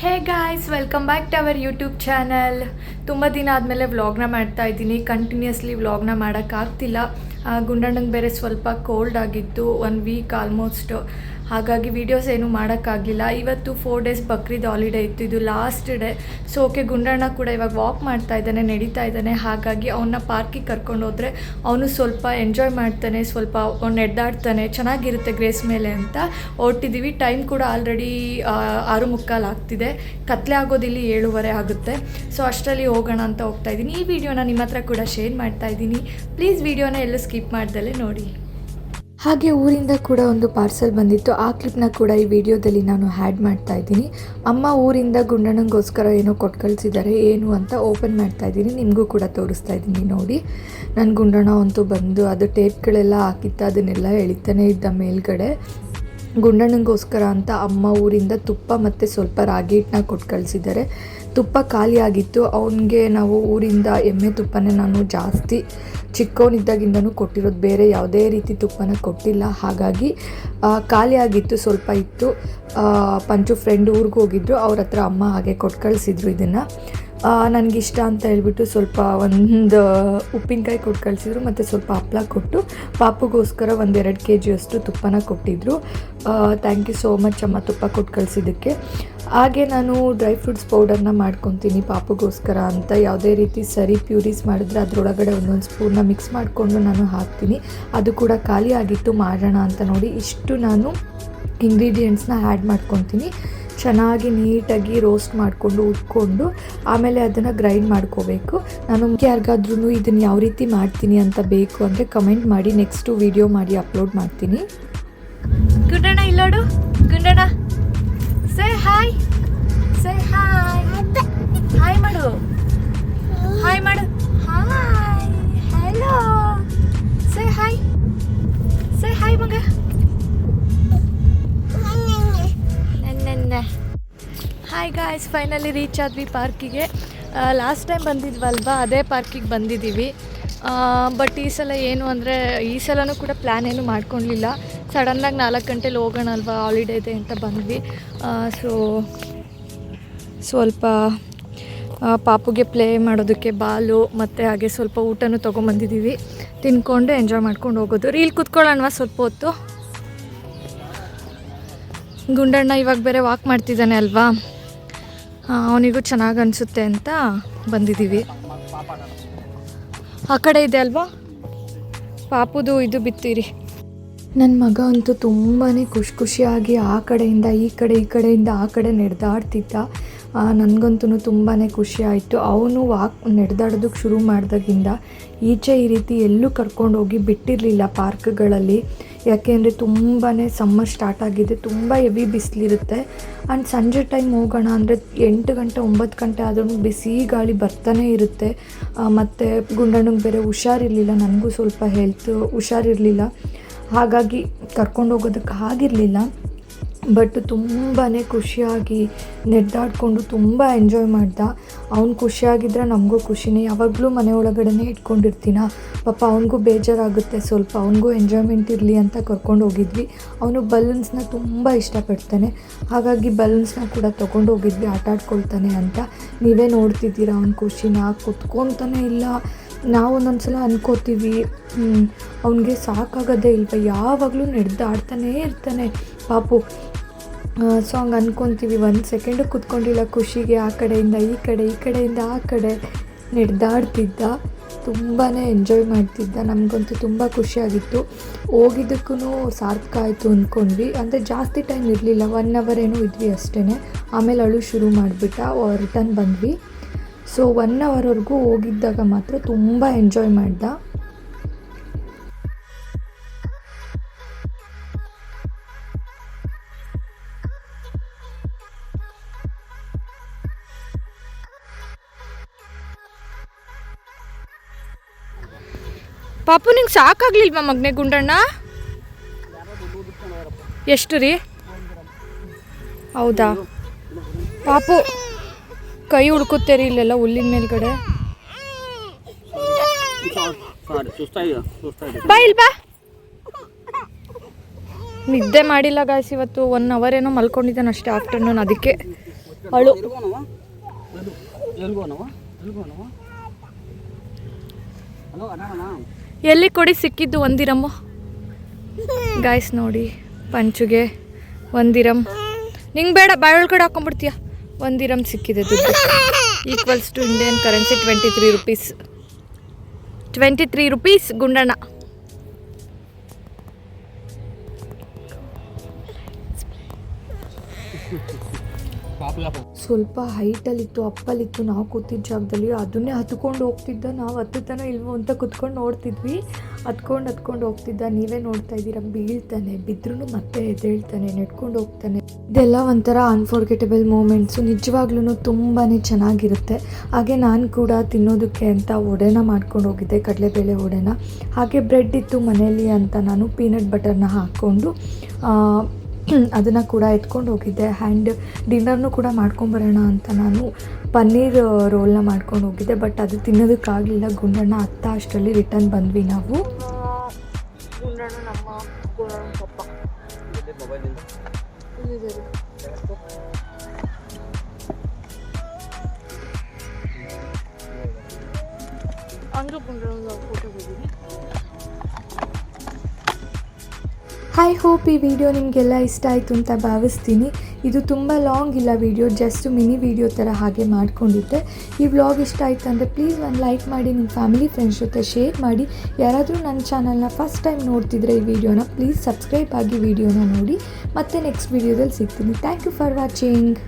Hey guys welcome back to our YouTube channel ತುಂಬ ದಿನ ಆದಮೇಲೆ ವ್ಲಾಗ್ನ ಮಾಡ್ತಾ ಇದ್ದೀನಿ. ಕಂಟಿನ್ಯೂಸ್ಲಿ ವ್ಲಾಗ್ನ ಮಾಡೋಕ್ಕಾಗ್ತಿಲ್ಲ. ಗುಂಡಣ್ಣಂಗೆ ಬೇರೆ ಸ್ವಲ್ಪ ಕೋಲ್ಡ್ ಆಗಿತ್ತು. ಒನ್ ವೀಕ್ ಆಲ್ಮೋಸ್ಟ್ ಹಾಗಾಗಿ ವೀಡಿಯೋಸ್ ಏನು ಮಾಡೋಕ್ಕಾಗಲಿಲ್ಲ ಇವತ್ತು ಫೋರ್ ಡೇಸ್ ಬಕ್ರೀದ್ ಹಾಲಿಡೇ ಇತ್ತು. ಇದು last day so okay Gundanna ಕೂಡ ಇವಾಗ ವಾಕ್ ಮಾಡ್ತಾ ಇದ್ದಾನೆ, ನಡೀತಾ ಇದ್ದಾನೆ. ಹಾಗಾಗಿ ಅವನ್ನ ಪಾರ್ಕಿಗೆ ಕರ್ಕೊಂಡು ಹೋದರೆ ಅವನು ಸ್ವಲ್ಪ ಎಂಜಾಯ್ ಮಾಡ್ತಾನೆ, ಸ್ವಲ್ಪ ಅವ್ನು ನೆಡ್ದಾಡ್ತಾನೆ ಚೆನ್ನಾಗಿರುತ್ತೆ ಗ್ರೇಸ್ ಮೇಲೆ ಅಂತ. ಹೊರಟಿದ್ದೀವಿ ಟೈಮ್ ಕೂಡ ಆಲ್ರೆಡಿ ಆರು ಮುಕ್ಕಾಲು ಆಗ್ತಿದೆ. ಕತ್ಲೆ ಆಗೋದಿಲ್ಲಿ ಏಳುವರೆ ಆಗುತ್ತೆ. ಸೊ ಅಷ್ಟರಲ್ಲಿ ಹೋಗೋಣ ಅಂತ ಹೋಗ್ತಾ ಇದ್ದೀನಿ. ಈ ವಿಡಿಯೋನ ನಿಮ್ಮ ಹತ್ರ ಕೂಡ ಶೇರ್ ಮಾಡ್ತಾ ಇದ್ದೀನಿ. ಪ್ಲೀಸ್ ವಿಡಿಯೋನ ಎಲ್ಲೂ ಸ್ಕಿಪ್ ಮಾಡ್ದಲೇ ನೋಡಿ. ಹಾಗೆ ಊರಿಂದ ಕೂಡ ಒಂದು ಪಾರ್ಸೆಲ್ ಬಂದಿತ್ತು. ಆ ಕ್ಲಿಪ್ನ ಕೂಡ ಈ ವಿಡಿಯೋದಲ್ಲಿ ನಾನು ಹ್ಯಾಡ್ ಮಾಡ್ತಾ ಇದ್ದೀನಿ. ಅಮ್ಮ ಊರಿಂದ ಗುಂಡಣ್ಣಂಗೋಸ್ಕರ ಏನೋ ಕೊಟ್ಟು ಕಳಿಸಿದ್ದಾರೆ, ಏನು ಅಂತ ಓಪನ್ ಮಾಡ್ತಾ ಇದ್ದೀನಿ. ನಿಮಗೂ ಕೂಡ ತೋರಿಸ್ತಾ ಇದ್ದೀನಿ ನೋಡಿ. ನನ್ನ ಗುಂಡಣ್ಣ ಅಂತೂ ಬಂದು ಅದು ಟೇಪ್ಗಳೆಲ್ಲ ಹಾಕಿತ್ತು, ಅದನ್ನೆಲ್ಲ ಎಳಿತಾನೆ ಇದ್ದ ಮೇಲ್ಗಡೆ. ಗುಂಡಣ್ಣಂಗೋಸ್ಕರ ಅಂತ ಅಮ್ಮ ಊರಿಂದ ತುಪ್ಪ ಮತ್ತು ಸ್ವಲ್ಪ ರಾಗಿ ಹಿಟ್ಟನ್ನ ಕೊಟ್ಟು ಕಳಿಸಿದ್ದಾರೆ. ತುಪ್ಪ ಖಾಲಿಯಾಗಿತ್ತು. ಅವನಿಗೆ ನಾವು ಊರಿಂದ ಎಮ್ಮೆ ತುಪ್ಪನೇ ನಾನು ಜಾಸ್ತಿ ಚಿಕ್ಕವನಿದ್ದಾಗಿಂದನೂ ಕೊಟ್ಟಿರೋದು ಬೇರೆ, ಯಾವುದೇ ರೀತಿ ತುಪ್ಪನ ಕೊಟ್ಟಿಲ್ಲ. ಹಾಗಾಗಿ ಖಾಲಿಯಾಗಿತ್ತು, ಸ್ವಲ್ಪ ಇತ್ತು. ಪಂಚು ಫ್ರೆಂಡ್ ಊರಿಗೆ ಹೋಗಿದ್ರು, ಅವ್ರ ಹತ್ರ ಅಮ್ಮ ಹಾಗೆ ಕೊಟ್ಟು ಕಳಿಸಿದ್ರು ಇದನ್ನು. ನನಗಿಷ್ಟ ಅಂತ ಹೇಳ್ಬಿಟ್ಟು ಸ್ವಲ್ಪ ಒಂದು ಉಪ್ಪಿನಕಾಯಿ ಕೊಟ್ಟು ಕಳಿಸಿದ್ರು, ಮತ್ತು ಸ್ವಲ್ಪ ಹಪ್ಪಳ ಕೊಟ್ಟು ಪಾಪುಗೋಸ್ಕರ ಒಂದೆರಡು ಕೆ ಜಿಯಷ್ಟು ತುಪ್ಪನ ಕೊಟ್ಟಿದ್ದರು ಥ್ಯಾಂಕ್ ಯು ಸೋ ಮಚ್ ಅಮ್ಮ ತುಪ್ಪ ಕೊಟ್ಟು ಕಳಿಸಿದ್ದಕ್ಕೆ. ಹಾಗೆ ನಾನು ಡ್ರೈ ಫ್ರೂಟ್ಸ್ ಪೌಡರ್ನ ಮಾಡ್ಕೊತೀನಿ ಪಾಪುಗೋಸ್ಕರ ಅಂತ. ಯಾವುದೇ ರೀತಿ ಸರಿ ಪ್ಯೂರೀಸ್ ಮಾಡಿದ್ರೆ ಅದರೊಳಗಡೆ ಒಂದೊಂದು ಸ್ಪೂನ್ನ ಮಿಕ್ಸ್ ಮಾಡಿಕೊಂಡು ನಾನು ಹಾಕ್ತೀನಿ. ಅದು ಕೂಡ ಖಾಲಿ ಆಗಿತ್ತು ಮಾಡೋಣ ಅಂತ ನೋಡಿ ಇಷ್ಟು ನಾನು ಇಂಗ್ರೀಡಿಯೆಂಟ್ಸ್ನ ಆ್ಯಡ್ ಮಾಡ್ಕೊತೀನಿ. ಚೆನ್ನಾಗಿ ನೀಟಾಗಿ ರೋಸ್ಟ್ ಮಾಡಿಕೊಂಡು, ಉಟ್ಕೊಂಡು, ಆಮೇಲೆ ಅದನ್ನು ಗ್ರೈಂಡ್ ಮಾಡ್ಕೋಬೇಕು. ನಾನು ಯಾರಿಗಾದ್ರೂ ಇದನ್ನು ಯಾವ ರೀತಿ ಮಾಡ್ತೀನಿ ಅಂತ ಬೇಕು ಅಂದರೆ ಕಮೆಂಟ್ ಮಾಡಿ ನೆಕ್ಸ್ಟು ವಿಡಿಯೋ ಮಾಡಿ ಅಪ್ಲೋಡ್ ಮಾಡ್ತೀನಿ. Gundanna ಇಲ್ಲೋಡು Gundanna say hi say hi hi ಮಾಡು. ಹಾಯ್ ಮಾಡು. ಗಾಯ್ಸ್ ಫೈನಲಿ ರೀಚ್ ಆದ್ವಿ ಪಾರ್ಕಿಗೆ. ಲಾಸ್ಟ್ ಟೈಮ್ ಬಂದಿದ್ವಲ್ವಾ? ಅದೇ ಪಾರ್ಕಿಗೆ ಬಂದಿದ್ದೀವಿ. ಬಟ್ ಈ ಸಲ ಏನು ಅಂದರೆ, ಈ ಸಲನೂ ಕೂಡ ಪ್ಲ್ಯಾನ್ ಏನು ಮಾಡ್ಕೊಳ್ಲಿಲ್ಲ ಸಡನ್ನಾಗಿ ನಾಲ್ಕು ಗಂಟೆಲಿ ಹೋಗೋಣ ಅಲ್ವಾ ಹಾಲಿಡೇ ಇದೆ ಅಂತ ಬಂದ್ವಿ. ಸೊ ಸ್ವಲ್ಪ ಪಾಪುಗೆ ಪ್ಲೇ ಮಾಡೋದಕ್ಕೆ ಬಾಲು, ಮತ್ತು ಹಾಗೆ ಸ್ವಲ್ಪ ಊಟನೂ ತೊಗೊಂಬಂದಿದ್ದೀವಿ. ತಿನ್ಕೊಂಡು ಎಂಜಾಯ್ ಮಾಡ್ಕೊಂಡು ಹೋಗೋದು. ರೀಲ್ ಕೂತ್ಕೊಳ್ಳೋಣವಾ ಸ್ವಲ್ಪ ಹೊತ್ತು? ಗುಂಡಣ್ಣ ಇವಾಗ ಬೇರೆ ವಾಕ್ ಮಾಡ್ತಿದ್ದಾನೆ ಅಲ್ವಾ? ಅವನಿಗೂ ಚೆನ್ನಾಗಿ ಅನಿಸುತ್ತೆ ಅಂತ ಬಂದಿದ್ದೀವಿ ಆ ಕಡೆ ಇದೆ ಅಲ್ವಾ? ಪಾಪುದು ಇದು ಬಿತ್ತೀರಿ. ನನ್ನ ಮಗ ಅಂತೂ ತುಂಬಾ ಖುಷಿ ಖುಷಿಯಾಗಿ ಆ ಕಡೆಯಿಂದ, ಈ ಕಡೆ, ಈ ಕಡೆಯಿಂದ, ಆ ಕಡೆ ನಡೆದಾಡ್ತಿದ್ದ. ನನಗಂತೂ ತುಂಬಾ ಖುಷಿ ಆಯಿತು. ಅವನು ವಾಕ್ ನಡೆದಾಡೋದಕ್ಕೆ ಶುರು ಮಾಡಿದಾಗಿಂದ ಈಚೆ ಈ ರೀತಿ ಎಲ್ಲೂ ಕರ್ಕೊಂಡೋಗಿ ಬಿಟ್ಟಿರಲಿಲ್ಲ ಪಾರ್ಕ್ಗಳಲ್ಲಿ. ಯಾಕೆಂದರೆ ತುಂಬಾ ಸಮ್ಮರ್ ಸ್ಟಾರ್ಟ್ ಆಗಿದೆ, ತುಂಬ ಹೆವಿ ಬಿಸಿಲಿರುತ್ತೆ. ಆ್ಯಂಡ್ ಸಂಜೆ ಟೈಮ್ ಹೋಗೋಣ ಅಂದರೆ ಎಂಟು ಗಂಟೆ, ಒಂಬತ್ತು ಗಂಟೆ ಆದ್ರೂ ಬಿಸಿ ಗಾಳಿ ಬರ್ತಾನೆ ಇರುತ್ತೆ. ಮತ್ತು ಗುಂಡಣ್ಣಗೆ ಬೇರೆ ಹುಷಾರಿರಲಿಲ್ಲ, ನನಗೂ ಸ್ವಲ್ಪ ಹೆಲ್ತ್ ಹುಷಾರಿರಲಿಲ್ಲ. ಹಾಗಾಗಿ ಕರ್ಕೊಂಡು ಹೋಗೋದಕ್ಕೆ ಆಗಿರಲಿಲ್ಲ. ಬಟ್ ತುಂಬಾ ಖುಷಿಯಾಗಿ ನೆಡ್ದಾಡ್ಕೊಂಡು ತುಂಬ ಎಂಜಾಯ್ ಮಾಡ್ದ. ಅವ್ನು ಖುಷಿಯಾಗಿದ್ದರೆ ನಮಗೂ ಖುಷಿನೇ. ಯಾವಾಗಲೂ ಮನೆ ಒಳಗಡೆನೇ ಇಟ್ಕೊಂಡಿರ್ತೀನ. ಪಾಪ ಅವನಿಗೂ ಬೇಜಾರಾಗುತ್ತೆ. ಸ್ವಲ್ಪ ಅವನಿಗೂ ಎಂಜಾಯ್ಮೆಂಟ್ ಇರಲಿ ಅಂತ ಕರ್ಕೊಂಡು ಹೋಗಿದ್ವಿ. ಅವನು ಬಲೂನ್ಸ್ನ ತುಂಬ ಇಷ್ಟಪಡ್ತಾನೆ. ಹಾಗಾಗಿ ಬಲೂನ್ಸ್ನ ಕೂಡ ತೊಗೊಂಡು ಹೋಗಿದ್ವಿ. ಆಟ ಆಡ್ಕೊಳ್ತಾನೆ ಅಂತ. ನೀವೇ ನೋಡ್ತಿದ್ದೀರಾ ಅವ್ನ ಖುಷಿನ? ಕುತ್ಕೊತಾನೆ ಇಲ್ಲ. ನಾವು ಒಂದೊಂದು ಸಲ ಅನ್ಕೋತೀವಿ ಅವನಿಗೆ ಸಾಕಾಗೋದೇ ಇಲ್ವ? ಯಾವಾಗಲೂ ನಡೆದಾಡ್ತಾನೇ ಇರ್ತಾನೆ. ಪಾಪು ಸೊ ಹಂಗೆ ಅಂದ್ಕೊತೀವಿ ಒಂದು ಸೆಕೆಂಡು ಕೂತ್ಕೊಂಡಿಲ್ಲ ಖುಷಿಗೆ, ಆ ಕಡೆಯಿಂದ ಈ ಕಡೆ, ಈ ಕಡೆಯಿಂದ ಆ ಕಡೆ ನಡೆದಾಡ್ತಿದ್ದ. ತುಂಬಾ ಎಂಜಾಯ್ ಮಾಡ್ತಿದ್ದ. ನಮಗಂತೂ ತುಂಬ ಖುಷಿಯಾಗಿತ್ತು ಹೋಗಿದ್ದಕ್ಕೂ ಸಾರ್ಥಕ ಆಯಿತು ಅಂದ್ಕೊಂಡ್ವಿ ಅಂದರೆ ಜಾಸ್ತಿ ಟೈಮ್ ಇರಲಿಲ್ಲ. ಒನ್ ಅವರ್ ಏನೂ ಇದ್ವಿ ಅಷ್ಟೇ ಆಮೇಲೆ ಅಳು ಶುರು ಮಾಡಿಬಿಟ್ಟ. ರಿಟರ್ನ್ ಬಂದ್ವಿ. ಸೊ ಒನ್ ಅವರ್ವರೆಗೂ ಹೋಗಿದ್ದಾಗ ಮಾತ್ರ ತುಂಬ ಎಂಜಾಯ್ ಮಾಡ್ದ. ಪಾಪು, ನಿಂಗೆ ಸಾಕಾಗ್ಲಿಲ್ವಾ ಮಗನೆ ಗುಂಡಣ್ಣ? ಎಷ್ಟು ರೀ? ಹೌದಾ? ಪಾಪು, ಕೈ ಹುಡ್ಕುತ್ತೇರಿ ಇಲ್ಲೆಲ್ಲ ಹುಲ್ಲಿನ ಮೇಲ್ಗಡೆ. ಬಾ ಇಲ್ಲಿ ಬಾ. ನಿದ್ದೆ ಮಾಡಿಲ್ಲ ಗಾಯ್ಸ್ ಇವತ್ತು. ಒನ್ ಅವರ್ ಏನೋ ಮಲ್ಕೊಂಡಿದ್ದಾನೆ ಅಷ್ಟೇ ಆಫ್ಟರ್ನೂನ್ ಅದಕ್ಕೆ. ಅಳು. ಎಲ್ಗೋನವ? ಎಲ್ಲಿ ಕೊಡಿ ಸಿಕ್ಕಿದ್ದು ಒಂದಿರಮ್ಮ? ಗಾಯ್ಸ್ ನೋಡಿ, ಪಂಚುಗೆ ಒಂದಿರಮ್. ನಿಂಗೆ ಬೇಡ ಬಾಯೊಳಗಡೆ ಹಾಕೊಂಡ್ಬಿಡ್ತೀಯ? ಒಂದಿರಮ್ ಸಿಕ್ಕಿದೆ ದುಡ್ಡು. Equals to Indian currency twenty three rupees twenty three rupees Gundanna ಸ್ವಲ್ಪ ಹೈಟಲ್ಲಿತ್ತು, ಅಪ್ಪಲ್ಲಿತ್ತು, ನಾವು ಕೂತಿದ್ದ ಜಾಗದಲ್ಲಿ. ಅದನ್ನೇ ಹತ್ಕೊಂಡು ಹೋಗ್ತಿದ್ದ. ನಾವು ಹತ್ತುತ್ತಾನೋ ಇಲ್ವೋ ಅಂತ ಕುತ್ಕೊಂಡು ನೋಡ್ತಿದ್ವಿ. ಹತ್ಕೊಂಡು ಹತ್ಕೊಂಡು ಹೋಗ್ತಿದ್ದ. ನೀವೇ ನೋಡ್ತಾ ಇದ್ದೀರಾ? ಬೀಳ್ತಾನೆ ಬಿದ್ರೂ ಮತ್ತೆ ಎದ್ದೇಳ್ತಾನೆ, ನೆಟ್ಕೊಂಡು ಹೋಗ್ತಾನೆ. ಇದೆಲ್ಲ ಒಂಥರ ಅನ್ಫರ್ಗೆಟಬಲ್ ಮೂಮೆಂಟ್ಸು ನಿಜವಾಗ್ಲೂ ತುಂಬಾ ಚೆನ್ನಾಗಿರುತ್ತೆ. ಹಾಗೆ ನಾನು ಕೂಡ ತಿನ್ನೋದಕ್ಕೆ ಅಂತ ಒಡೆನ ಮಾಡ್ಕೊಂಡು ಹೋಗಿದ್ದೆ, ಕಡಲೆಬೇಳೆ ಒಡೆನ ಹಾಗೆ ಬ್ರೆಡ್ ಇತ್ತು ಮನೆಯಲ್ಲಿ ಅಂತ ನಾನು ಪೀನಟ್ ಬಟರ್ನ ಹಾಕ್ಕೊಂಡು ಅದನ್ನು ಕೂಡ ಎತ್ಕೊಂಡು ಹೋಗಿದ್ದೆ ಆ್ಯಂಡ್ ಡಿನ್ನರ್ನು ಕೂಡ ಮಾಡ್ಕೊಂಬರೋಣ ಅಂತ ನಾನು ಪನ್ನೀರ್ ರೋಲ್ನ ಮಾಡ್ಕೊಂಡು ಹೋಗಿದ್ದೆ ಬಟ್ ಅದು ತಿನ್ನೋದಕ್ಕಾಗಲಿಲ್ಲ ಗುಂಡಣ್ಣ ಹತ್ತ ಅಷ್ಟರಲ್ಲಿ ರಿಟರ್ನ್ ಬಂದ್ವಿ ನಾವು ಮೊಬೈಲಿಂದ ಐ ಹೋಪ್ ಈ ವಿಡಿಯೋ ನಿಮಗೆಲ್ಲ ಇಷ್ಟ ಆಯಿತು ಅಂತ ಭಾವಿಸ್ತೀನಿ. ಇದು ತುಂಬ ಲಾಂಗ್ ಇಲ್ಲ ವಿಡಿಯೋ ಜಸ್ಟ್ ಮಿನಿ ವಿಡಿಯೋ ಥರ ಹಾಗೆ ಮಾಡ್ಕೊಂಡಿದ್ದೆ. ಈ ವ್ಲಾಗ್ ಇಷ್ಟ ಆಯಿತು ಅಂದರೆ ಪ್ಲೀಸ್ ಒಂದು ಲೈಕ್ ಮಾಡಿ, ನಿಮ್ಮ ಫ್ಯಾಮಿಲಿ ಫ್ರೆಂಡ್ಸ್ ಜೊತೆ ಶೇರ್ ಮಾಡಿ. ಯಾರಾದರೂ ನನ್ನ ಚಾನಲ್ನ ಫಸ್ಟ್ ಟೈಮ್ ನೋಡ್ತಿದ್ರೆ ಈ ವಿಡಿಯೋನ ಪ್ಲೀಸ್ ಸಬ್ಸ್ಕ್ರೈಬ್ ಆಗಿ ವಿಡಿಯೋನ ನೋಡಿ. ಮತ್ತೆ ನೆಕ್ಸ್ಟ್ ವಿಡಿಯೋದಲ್ಲಿ ಸಿಗ್ತೀನಿ. Thank you for watching